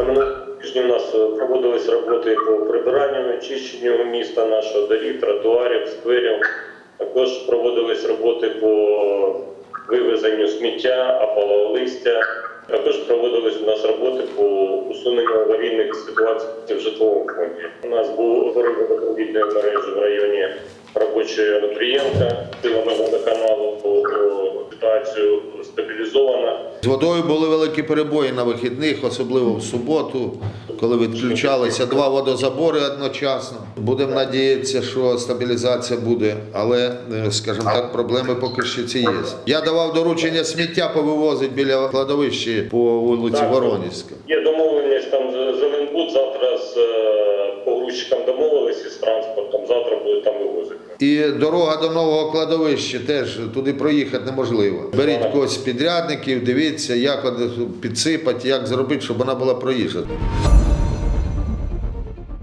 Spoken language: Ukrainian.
На минулому тижні у нас е, проводились роботи по прибиранню, очищенню міста нашого доріг, тротуарів, скверів. Також проводились роботи по вивезенню сміття, опалого листя. Також проводились у нас роботи по усуненню аварійних ситуацій в житловому фонді. У нас був горив водопровідної мережі в районі робочої Онутрієнка. Силами водоканалу стабілізована. З водою були великі перебої на вихідних, особливо в суботу, коли відключалися два водозабори одночасно. Будемо надіятися, що стабілізація буде, але, е, скажімо так, проблеми поки що ці є. Я давав доручення сміття повивозити біля кладовища по вулиці. Воронівська. Є домовленість там з Зеленбуд. Завтра з е, погрузчиком домовилися з транспортом. Завтра будуть там. І дорога до нового кладовища теж туди проїхати неможливо. Беріть когось підрядників, дивіться, як підсипати, як зробити, щоб вона була проїжджена.